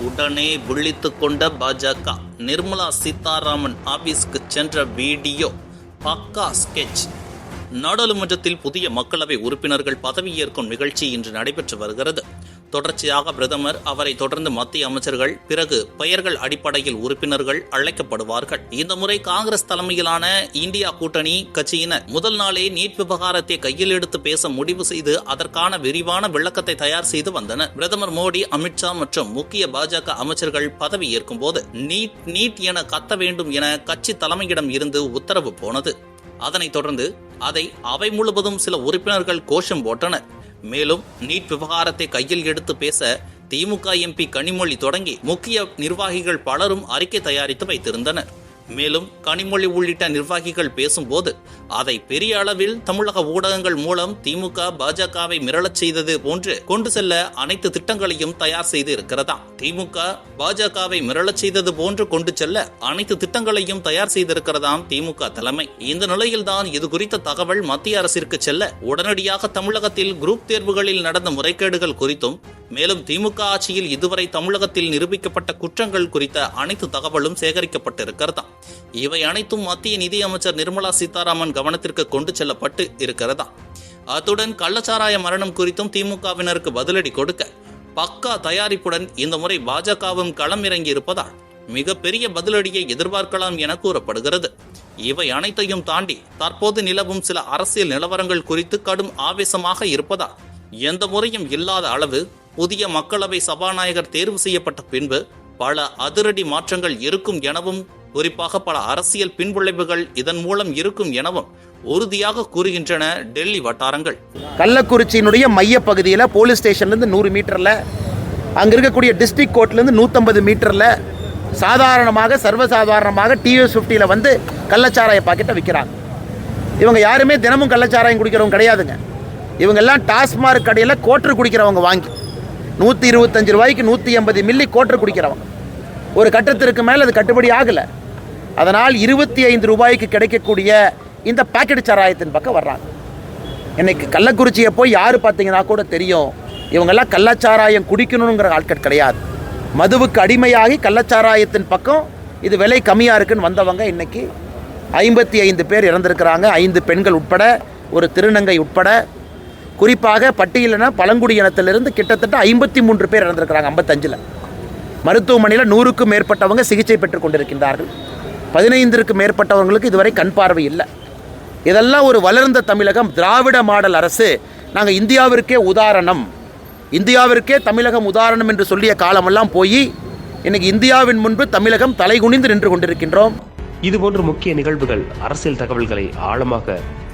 உடனே விழித்து கொண்ட பாஜக நிர்மலா சீதாராமன் ஆபீஸ்க்கு சென்ற வீடியோ பக்கா ஸ்கெட்ச் நாடாளுமன்றத்தில் புதிய மக்களவை உறுப்பினர்கள் பதவியேற்கும் நிகழ்ச்சி இன்று நடைபெற்று வருகிறது. தொடர்ச்சியாக பிரதமர் அவரை தொடர்ந்து மத்திய அமைச்சர்கள் பிறகு பெயர்கள் அடிப்படையில் உறுப்பினர்கள் அழைக்கப்படுவார்கள். இந்த முறை காங்கிரஸ் தலைமையிலான இந்தியா கூட்டணி கட்சியினர் முதல் நாளே நீட் விவகாரத்தை கையில் எடுத்து பேச முடிவு செய்து அதற்கான விரிவான விளக்கத்தை தயார் செய்து வந்தனர். பிரதமர் மோடி அமித்ஷா மற்றும் முக்கிய பாஜக அமைச்சர்கள் பதவி ஏற்கும் போது நீட் நீட் என கத்த வேண்டும் என கட்சி தலைமையிடம் இருந்து உத்தரவு போனது. அதனைத் தொடர்ந்து அதை அவை முழுவதும் சில உறுப்பினர்கள் கோஷம் போட்டனர். மேலும் நீட் விவகாரத்தை கையில் எடுத்து பேச திமுக எம்பி கனிமொழி தொடங்கி முக்கிய நிர்வாகிகள் பலரும் அறிக்கை தயாரித்து வைத்திருந்தனர். மேலும் கனிமொழி உள்ளிட்ட நிர்வாகிகள் பேசும்போது அதை பெரிய அளவில் தமிழக ஊடகங்கள் மூலம் திமுக பாஜகவை மிரளச் செய்தது போன்று கொண்டு செல்ல அனைத்து திட்டங்களையும் தயார் செய்து இருக்கிறதா திமுக பாஜகவை மிரளச் செய்தது போன்று கொண்டு செல்ல அனைத்து திட்டங்களையும் தயார் செய்திருக்கிறதாம் திமுக தலைமை. இந்த நிலையில்தான் இது குறித்த தகவல் மத்திய அரசிற்கு செல்ல உடனடியாக தமிழகத்தில் குரூப் தேர்வுகளில் நடந்த முறைகேடுகள் குறித்தும் மேலும் திமுக ஆட்சியில் இதுவரை தமிழகத்தில் நிரூபிக்கப்பட்ட குற்றங்கள் குறித்த அனைத்து தகவலும் சேகரிக்கப்பட்டிருக்கிறதா? இவை அனைத்தும் மத்திய நிதியமைச்சர் நிர்மலா சீதாராமன் கவனத்திற்கு கொண்டு செல்லப்பட்டு இருக்கிறதா? அத்துடன் கள்ளச்சாராய மரணம் குறித்தும் திமுகவினருக்கு பதிலடி கொடுக்க பக்கா தயாரிப்புடன் இந்த முறை பாஜகவும் களம் இறங்கி இருப்பதால் மிகப்பெரிய பதிலடியை எதிர்பார்க்கலாம் என கூறப்படுகிறது. இவை அனைத்தையும் தாண்டி தற்போது நிலவும் சில அரசியல் நிலவரங்கள் குறித்து கடும் ஆவேசமாக இருப்பதால் எந்த முறையும் இல்லாத அளவு புதிய மக்களவை சபாநாயகர் தேர்வு செய்யப்பட்ட பின்பு பல அதிரடி மாற்றங்கள் இருக்கும் எனவும் குறிப்பாக பல அரசியல் பின்விளைவுகள் இதன் மூலம் இருக்கும் எனவும் உறுதியாக கூறுகின்றன டெல்லி வட்டாரங்கள். கள்ளக்குறிச்சியினுடைய மையப்பகுதியில் போலீஸ் ஸ்டேஷன்லேருந்து நூறு மீட்டரில் அங்கே இருக்கக்கூடிய டிஸ்ட்ரிக்ட் கோர்ட்லேருந்து நூற்றம்பது மீட்டரில் சாதாரணமாக சர்வசாதாரணமாக டிவிஎஸ் ஃபிஃப்டியில் வந்து கள்ளச்சாராய பாக்கெட்டை விற்கிறாங்க இவங்க யாருமே தினமும் கள்ளச்சாராயம் குடிக்கிறவங்க கிடையாதுங்க. இவங்கெல்லாம் டாஸ்மார்க் கடையில் கோட்டர் குடிக்கிறவங்க வாங்கி நூற்றி இருபத்தஞ்சு ரூபாய்க்கு நூற்றி எண்பது மில்லி கோட்டர் குடிக்கிறவங்க. ஒரு கட்டத்திற்கு மேலே அது கட்டுப்படி ஆகலை. அதனால் இருபத்தி ஐந்து ரூபாய்க்கு கிடைக்கக்கூடிய இந்த பாக்கெட் சாராயத்தின் பக்கம் வர்றாங்க. இன்னைக்கு கள்ளக்குறிச்சியை போய் யார் பார்த்தீங்கன்னா கூட தெரியும். இவங்கெல்லாம் கள்ளச்சாராயம் குடிக்கணுங்கிற ஆட்கள் கிடையாது. மதுவுக்கு அடிமையாகி கள்ளச்சாராயத்தின் பக்கம் இது விலை கம்மியாக இருக்குன்னு வந்தவங்க இன்னைக்கு ஐம்பத்தி ஐந்து பேர் இறந்திருக்கிறாங்க. ஐந்து பெண்கள் உட்பட ஒரு திருநங்கை உட்பட குறிப்பாக பட்டியலின பழங்குடி இனத்திலிருந்து கிட்டத்தட்ட ஐம்பத்தி மூன்று பேர் இறந்திருக்கிறாங்க ஐம்பத்தஞ்சில். மருத்துவமனையில் நூறுக்கும் மேற்பட்டவங்க சிகிச்சை பெற்றுக் கொண்டிருக்கின்றார்கள். பதினைந்திற்கு மேற்பட்டவங்களுக்கு இதுவரை கண் பார்வை இல்லை. இதெல்லாம் ஒரு வளர்ந்த தமிழகம் திராவிட மாடல் அரசு நாங்கள் இந்தியாவிற்கே உதாரணம். இந்தியாவிற்கே தமிழகம் உதாரணம் என்று சொல்லிய காலமெல்லாம் போய் இன்னைக்கு இந்தியாவின் முன்பு தமிழகம் தலைகுனிந்து நின்று கொண்டிருக்கின்றோம். இதுபோன்ற முக்கிய நிகழ்வுகள் அரசியல் தகவல்களை ஆழமாக